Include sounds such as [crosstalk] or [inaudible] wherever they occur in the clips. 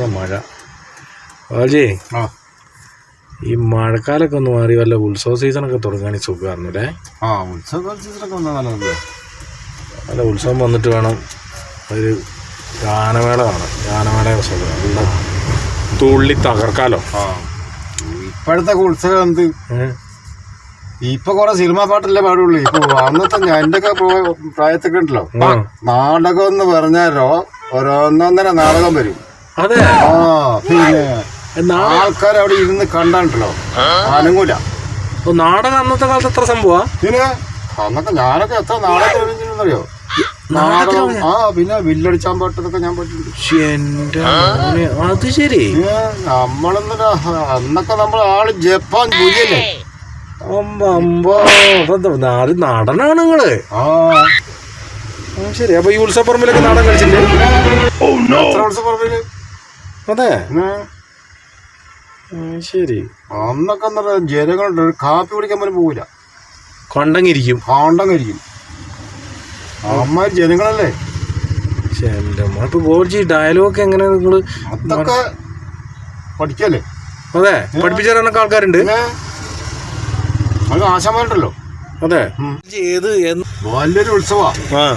പൊരിഞ്ഞ മഴ. ബാജി ആ. ഈ മഴക്കാലൊക്കെ ഒന്ന് മാറി വല്ല ഉത്സവ സീസണൊക്കെ തുടങ്ങാൻ സുഖമായിരുന്നു അല്ലേ ആ ഉത്സവ സീസണൊക്കെ വന്നാൽ നല്ലതല്ലേ? നല്ല ഉത്സവം വന്നിട്ട് വേണം ഒരു ഗാനമേള കാണാം ഗാനമേള സുഖമാണ് നല്ല തുള്ളി തകർക്കാലോ? ആ. ഇപ്പോഴത്തെ ഉത്സവം എന്ത്? ഇപ്പൊ കുറെ സിനിമാ പാട്ടല്ലേ പാടുള്ളൂ. ഇപ്പൊ അന്നത്തെ എന്റെ ഒക്കെ പ്രായത്തൊക്കെ ഉണ്ടല്ലോ? നാടകം എന്ന് പറഞ്ഞാലോ ഓരോന്നൊന്നര നാടകം വരും. അതെ. ആ പിന്നെ എന്നാ ആൾക്കാർ അവിടെ ഇരുന്ന് കണ്ടാണ്ടല്ലോ. അനങ്ങൂല അപ്പൊ നാടകം അന്നത്തെ കാലത്ത് എത്ര സംഭവാ? പിന്നെ അന്നൊക്കെ ഞാനൊക്കെ എത്ര നാടകം എഴുതിയിരുന്നറിയോ നാടകം ആ പിന്നെ വില്ലടിച്ചാൻ പാട്ടതൊക്കെ ഞാൻ മോനെ, അത് ശരി. നമ്മളെന്നൊരു അന്നൊക്കെ നമ്മൾ ആൾ ജപ്പാൻ ജോലിയല്ലേ അമ്പ അമ്പ അതെന്താ, നാട് നടനാണ് നിങ്ങൾ. ശരി. അപ്പൊ ഈ ഉത്സവപ്പറമ്പിലൊക്കെ നാടൻ കളിച്ചില്ലേ? എത്ര ഉത്സവം പറഞ്ഞില്ലേ അതെ. ശരി. അന്നൊക്കെ എന്താ ജനങ്ങളുണ്ട്. ഒരു കാപ്പി കുടിക്കാൻ പോലും പോകില്ല കൊണ്ടങ്ങിരിക്കും. കൊണ്ടങ്ങിരിക്കും. അമ്മമാര് ജനങ്ങളല്ലേ? മോനെ. ഡയലോഗ് എങ്ങനെ നിങ്ങൾ അതൊക്കെ പഠിക്കല്ലേ? അതെ പഠിപ്പിച്ചു തരാനൊക്കെ ആൾക്കാരുണ്ട്. അത് ആശാമാരുണ്ടല്ലോ അതെ. ഏത് വലിയൊരു ഉത്സവാ. ആ.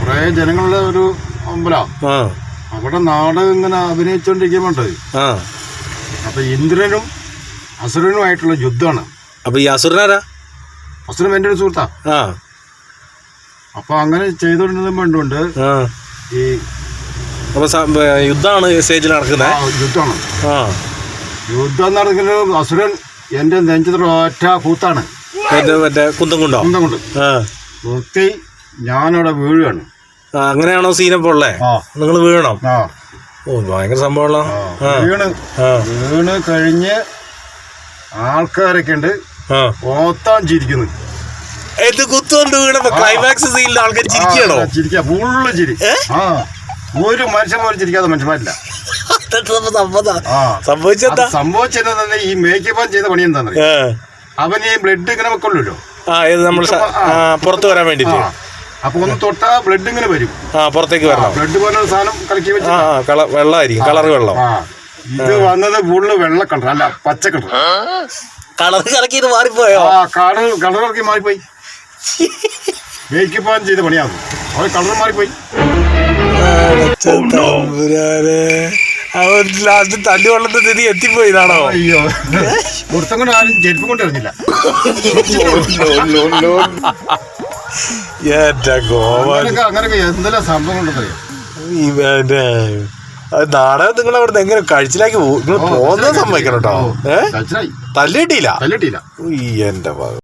കുറേ ജനങ്ങളുടെ ഒരു അമ്പല. ആ. അവിടെ നാടകം ഇങ്ങനെ അഭിനയിച്ചുകൊണ്ടിരിക്കുമ്പോണ്ട് ആ. അപ്പൊ ഇന്ദ്രനും അസുരനുമായിട്ടുള്ള യുദ്ധമാണ്. അപ്പൊ ഈ അസുരനാരാ? അസുരൻ എന്റെ ഒരു സുഹൃത്താ. ആ. അപ്പൊ അങ്ങനെ ചെയ്തുകൊണ്ടിരുന്നുകൊണ്ട് ആ. ഈ അപ്പൊ യുദ്ധാണ് സ്റ്റേജിൽ ആ നടക്കുന്നത് യുദ്ധമാണ്. ആ. യുദ്ധം നടക്കുന്ന അസുരൻ എന്റെ നെഞ്ചത്തിൽ ഒറ്റ കൂത്താണ്. മറ്റേ മറ്റേ കുന്തം കൊണ്ടോ? കുന്തം കൊണ്ട്. ആ. ഞാനവിടെ വീഴുകയാണ്. ആ, അങ്ങനെയാണോ സീനപ്പോ ഉള്ളേ? നിങ്ങൾ വീണോ? ഓ ഭയങ്കര സംഭവമുള്ള വീണ്. വീണ് കഴിഞ്ഞ് ആൾക്കാരൊക്കെ ഉണ്ട് ഓത്താൻ ചിരിക്കുന്നു. കുത്തുകൊണ്ട് വീണപ്പോ ക്ലൈമാക്സ് സീനിൽ ആൾക്കാർ ചിരിക്കണോ? ചിരിക്കാ. ഫുള്ള് ചിരി. ഒരു മനുഷ്യൻ പോലും ചിരിക്കാതെ മനുഷ്യന്മാരില്ല. സംഭവിച്ചെന്താ? ഈ മേക്കപ്പ് ചെയ്ത പണി എന്താണെന്ന് അവന് ഈ ബ്ലഡ് ഇങ്ങനെ വെക്കൊള്ളൂല്ലോ പുറത്ത് വരാൻ വേണ്ടിട്ട്. അപ്പൊ ഒന്ന് തൊട്ടാ ബ്ലഡ് ഇങ്ങനെ വരും. ആ പുറത്തേക്ക് വരണം. ബ്ലഡ് പോലെ സാധനം കലക്കി വെച്ച് ആ കള വെള്ളമായിരിക്കും കളർ വെള്ളം. ഇത് വന്നത് ഫുള്ള് വെള്ള കളർ അല്ല പച്ച കളർ കളർ കറക്കി ഇത് മാറിപ്പോയോ? ആ കളർ കളർ ഇറക്കി മാറിപ്പോയി. മേക്കപ്പ് ചെയ്ത പണിയാകും അവൻ കളർ മാറിപ്പോയി. അവൻ ലാസ്റ്റ് തല്ലി വെള്ളത്തിൽ തിരി എത്തിപ്പോയതാണോ അയ്യോ. കൊടുത്തം കൊണ്ട് ആരും ജനിപ്പം കൊണ്ട് എറിഞ്ഞില്ല [laughs] എന്റെ ഗോവ അങ്ങനൊക്കെ അങ്ങനൊക്കെ എന്തെല്ലാം സംഭവം ഉണ്ടെന്നറിയോ? ഇവന്റെ അത് നാടകം നിങ്ങൾ അവിടെ എങ്ങനെ കഴിച്ചിലാക്കി നിങ്ങൾ പോകുന്നത് സമ്മതിക്കണം കേട്ടോ ഏഹ് തല്ലിട്ടില്ല തല്ലിട്ടില്ല ഈ എന്റെ ഭാഗം.